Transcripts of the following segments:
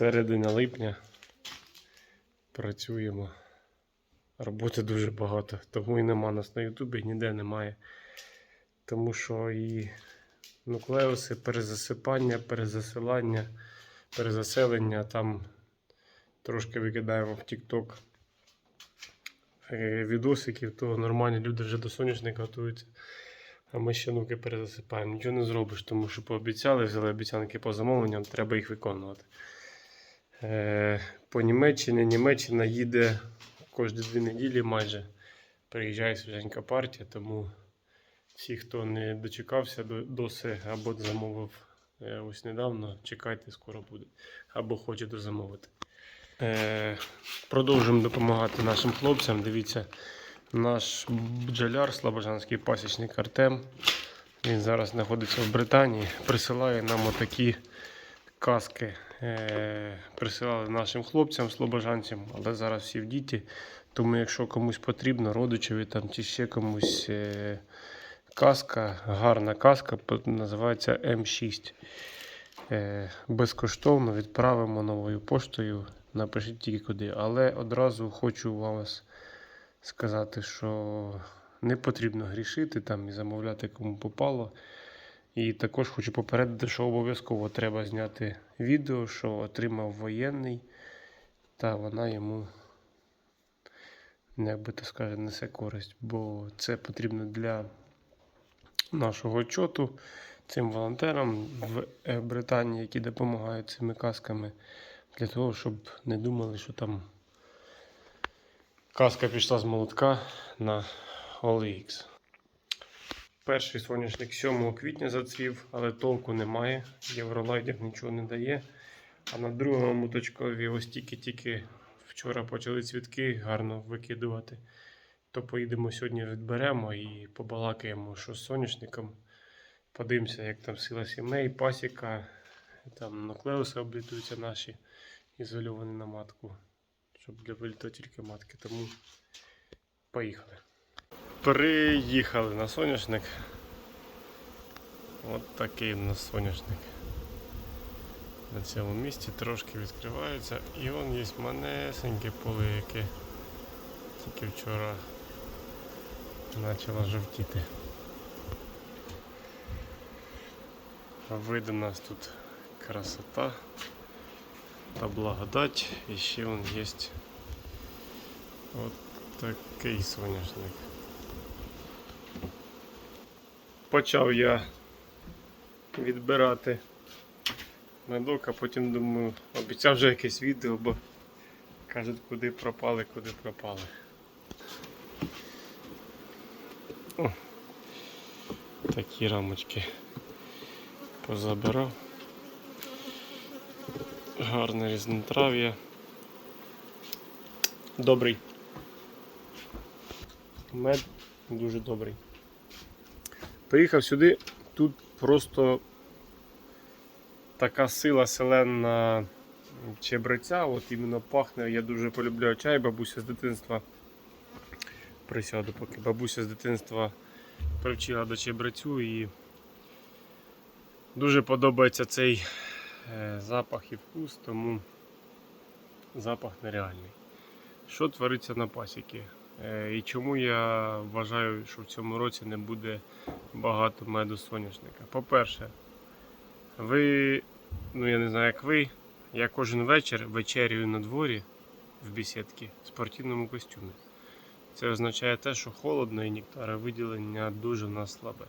Середина липня. Працюємо. Роботи дуже багато, тому і нема нас на Ютубі, ніде немає. Тому що і нуклеуси, перезасипання, перезасилання, перезаселення там трошки викидаємо в TikTok е, відосиків, то нормальні люди вже до соняшника готуються. А ми ще нуки перезасипаємо. Нічого не зробиш, тому що пообіцяли, взяли обіцянки по замовленням, треба їх виконувати. Е, по Німеччині Німеччина їде кожні дві неділі майже. Приїжджає свіженька партія, тому всі, хто не дочекався до- доси або замовив е, ось недавно, чекайте, скоро буде. Або хоче дозамовити. Е, продовжуємо допомагати нашим хлопцям. Дивіться, наш бджоляр, слобожанський пасічник Артем. Він зараз знаходиться в Британії, присилає нам отакі каски. Е, присилали нашим хлопцям, слобожанцям, але зараз всі в діті. Тому, якщо комусь потрібно, родичеві там чи ще комусь е, каска, гарна каска, називається М6. Е, безкоштовно відправимо новою поштою. Напишіть тільки куди. Але одразу хочу вас сказати, що не потрібно грішити там і замовляти кому попало. І також хочу попередити, що обов'язково треба зняти відео, що отримав воєнний, та вона йому, як би то сказати, несе користь, бо це потрібно для нашого чоту, цим волонтерам в Британії, які допомагають цими касками, для того, щоб не думали, що там каска пішла з молотка на OLX. Перший соняшник 7 квітня зацвів, але толку немає. Євролайдер нічого не дає. А на другому моточкові ось тільки-тільки вчора почали цвітки гарно викидувати. То поїдемо сьогодні відберемо і побалакаємо, що з соняшником. Подивимося, як там сила сімей, пасіка, там нуклеуси облітуються наші, ізольовані на матку, щоб для виліту тільки матки. Тому поїхали. Приїхали на соняшник. От такий у нас соняшник. На цьому місці трошки відкривається. І вон є манесеньке поле, яке тільки вчора почало жовтіти. Вид нас тут красота та благодать. І ще вон є от такий соняшник. Почав я відбирати медок, а потім думаю, обіцяв вже якесь відео, бо кажуть, куди пропали, куди пропали. О, такі рамочки позабирав. Гарне різнотрав'я. Добрий. Мед дуже добрий. Приїхав сюди, тут просто така сила селена чебреця, от іменно пахне. Я дуже полюбляю чай, бабуся з дитинства. Присяду, поки бабуся з дитинства привчила до чебрецю і дуже подобається цей е, запах і вкус, тому запах нереальний. Що твориться на пасіки? Е, І чому я вважаю, що в цьому році не буде багато меду соняшника? По-перше, ви, ну я не знаю, як ви, я кожен вечір вечерюю на дворі в бесідці в спортивному костюмі. Це означає те, що холодно і нектаровиділення дуже в слабе.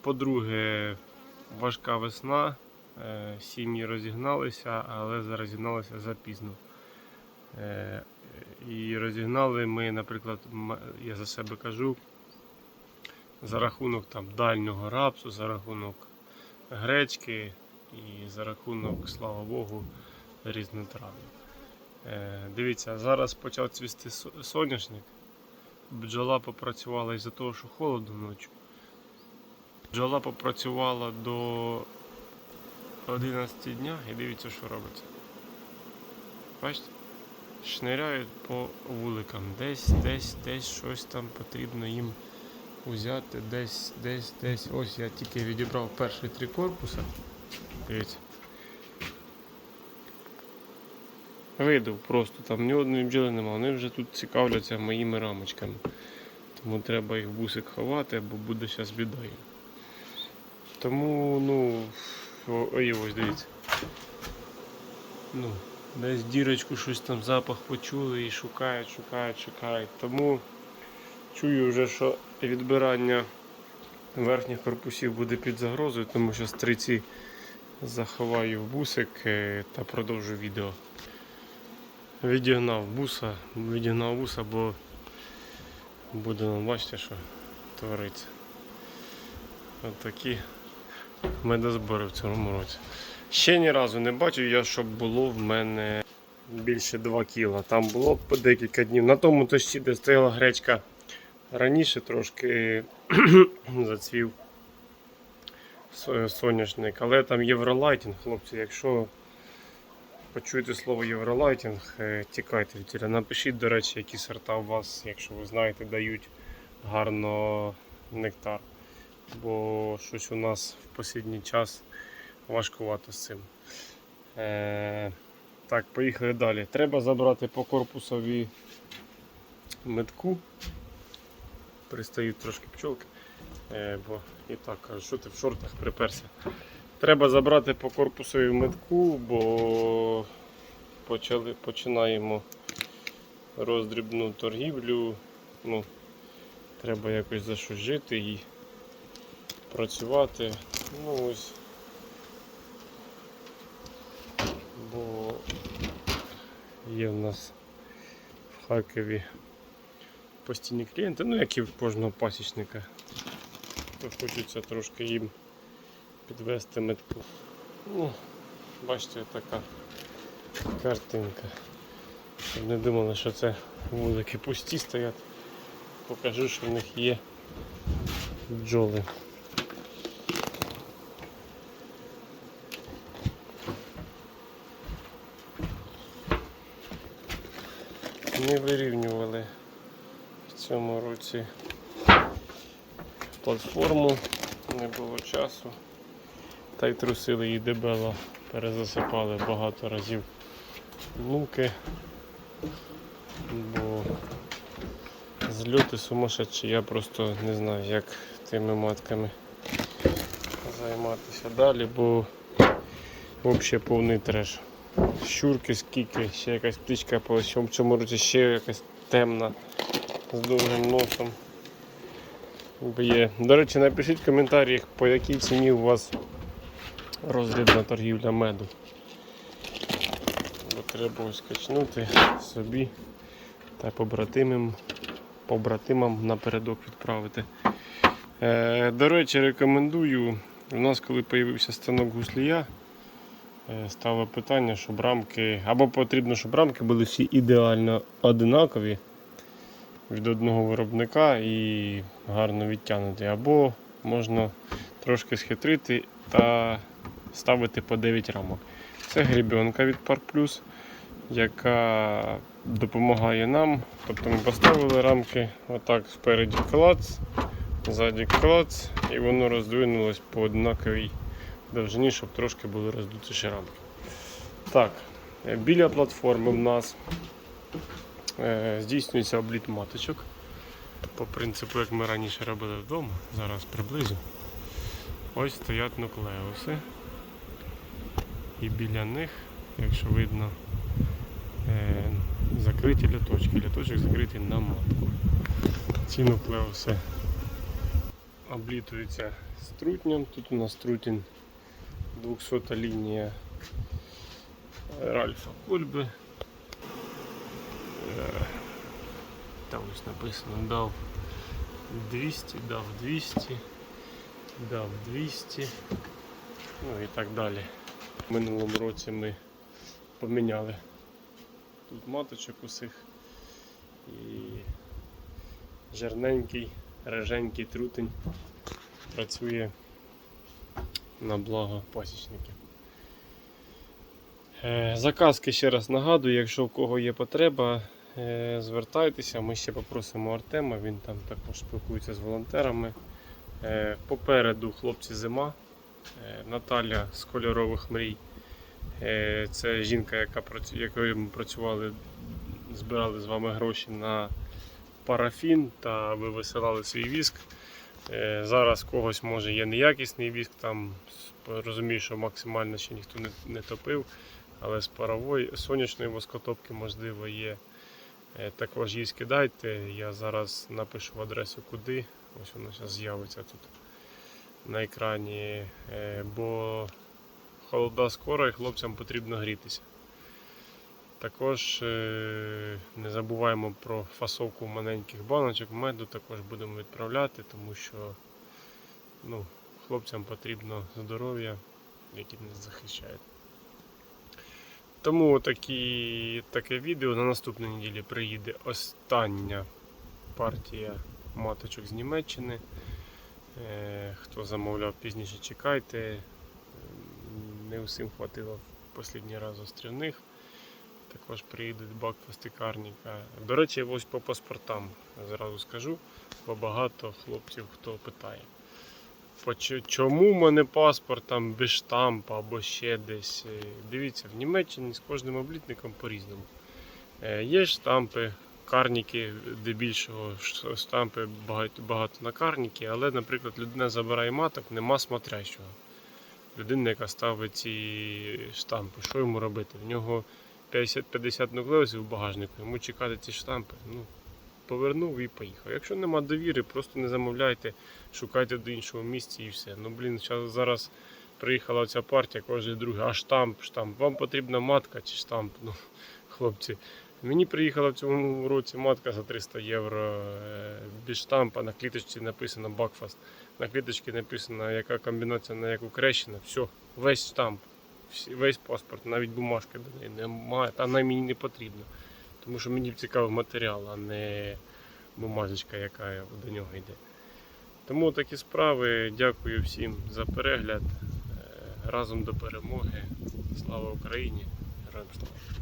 По-друге, важка весна, е, сім'ї розігналися, але розігналися запізно. І розігнали ми, наприклад, я за себе кажу, за рахунок там, дальнього рапсу, за рахунок гречки і за рахунок, слава Богу, різнотрав'я. Е, Дивіться, зараз почав цвісти соняшник. Бджола попрацювала із-за того, що холодно ночі. Бджола попрацювала до 11 дня і дивіться, що робиться. Бачите? Шниряють по вуликам. Десь, десь, десь щось там потрібно їм взяти. Десь, десь, десь. Ось я тільки відібрав перші три корпуси. Дивіться. видав просто, там ні одної бджоли немає. Вони вже тут цікавляться моїми рамочками. Тому треба їх бусик ховати, бо буде зараз біда. Тому, ну, ой, ось дивіться. Ну, десь дірочку щось там запах почули і шукають, шукають, шукають. Тому чую вже, що відбирання верхніх корпусів буде під загрозою, тому що стриці заховаю в бусик е, та продовжу відео. Відігнав буса, відігнав буса, бо буде нам бачити, що твориться. От медозбори в цьому році. Ще ні разу не бачив я, щоб було в мене більше 2 кіла. Там було по декілька днів. На тому точці, де стояла гречка раніше трошки зацвів соняшник. Але там євролайтінг, хлопці, якщо почуєте слово євролайтінг, е, тікайте від тіля. Напишіть, до речі, які сорта у вас, якщо ви знаєте, дають гарно нектар. Бо щось у нас в останній час важкувато з цим. Е, так, поїхали далі. Треба забрати по корпусові метку. Пристають трошки пчолки, е, бо і так кажуть, що ти в шортах приперся. Треба забрати по корпусові метку, бо почали, починаємо роздрібну торгівлю. Ну, треба якось за щось жити і працювати. Ну ось. Бо є в нас в Харкові постійні клієнти, ну як і в кожного пасічника. Хочеться трошки їм підвести метку. Ну, бачите, така картинка. Щоб не думали, що це вулики пусті стоять. Покажу, що в них є бджоли. Не вирівнювали в цьому році платформу, не було часу. Та й трусили її дебело, перезасипали багато разів луки, бо зльоти сумасшедші, я просто не знаю, як тими матками займатися далі, бо взагалі повний треш. Щурки скільки, ще якась птичка по цьому, році ще якась темна з довгим носом. Є. До речі, напишіть в коментарях, по якій ціні у вас розрібна торгівля меду. Бо треба ось качнути собі та побратимам, побратимам напередок відправити. Е, до речі, рекомендую. У нас, коли з'явився станок гуслія, стало питання, щоб рамки, або потрібно, щоб рамки були всі ідеально одинакові від одного виробника і гарно відтягнуті, або можна трошки схитрити та ставити по 9 рамок. Це грібенка від Park Plus, яка допомагає нам. Тобто ми поставили рамки отак спереді клац, ззаді клац, і воно роздвинулось по однаковій довжині, щоб трошки були роздутіші рамки. Так, е, біля платформи в нас е, здійснюється обліт маточок. По принципу, як ми раніше робили вдома, зараз приблизу. Ось стоять нуклеуси. І біля них, якщо видно, е, закриті ляточки. Ляточок закритий на матку. Ці нуклеуси облітуються струтням. Тут у нас трутень 200 лінія Ральфа Кольби. Е, Там ось написано дав 200, дав 200, дав 200, ну і так далі. В минулому році ми поміняли тут маточок усіх і жирненький, реженький трутень працює на благо пасічників. Е, Заказки ще раз нагадую, якщо в кого є потреба, е, звертайтеся. Ми ще попросимо Артема, він там також спілкується з волонтерами. Е, Попереду хлопці зима, Наталя з кольорових мрій Це жінка, яка якою ми працювали, збирали з вами гроші на парафін та ви висилали свій віск. Е, Зараз когось може є неякісний віск, там розумію, що максимально ще ніхто не, не топив, але з парової сонячної воскотопки можливо є. Е, Також її скидайте. Я зараз напишу адресу куди. Ось вона зараз з'явиться тут на екрані. Е, Бо холода скоро і хлопцям потрібно грітися. Також е, не забуваємо про фасовку маленьких баночок меду, також будемо відправляти, тому що ну, хлопцям потрібно здоров'я, яке нас захищає. Тому такі, таке відео на наступній неділі приїде остання партія маточок з Німеччини. Е, Хто замовляв пізніше, чекайте. Не усім хватило в останній раз острівних. Також приїдуть бакфасти карніка. До речі, ось по паспортам зразу скажу, бо багато хлопців хто питає. Чому в мене паспорт там без штампа або ще десь? Е, Дивіться, в Німеччині з кожним облітником по-різному. Е, Є штампи, карніки, де більшого штампи багато, багато на карніки, але, наприклад, людина забирає маток, нема смотрящого. Людина, яка ставить ці штампи, що йому робити? В нього 50-50 нуклеусів в багажнику, йому чекати ці штампи. Ну, повернув і поїхав. Якщо нема довіри, просто не замовляйте, шукайте до іншого місця і все. Ну блін, зараз приїхала ця партія, кожен другий, а штамп, штамп. Вам потрібна матка чи штамп? Ну, хлопці. Мені приїхала в цьому році матка за 300 євро е, без штампа, на кліточці написано Бакфаст. На кліточці написано, яка комбінація на яку крещена. Все, весь штамп, весь паспорт, навіть бумажки до неї немає, та вона мені не потрібна. Тому що мені цікавий матеріал, а не бумажечка, яка до нього йде. Тому такі справи. Дякую всім за перегляд. Е, Разом до перемоги. Слава Україні! Героям слава!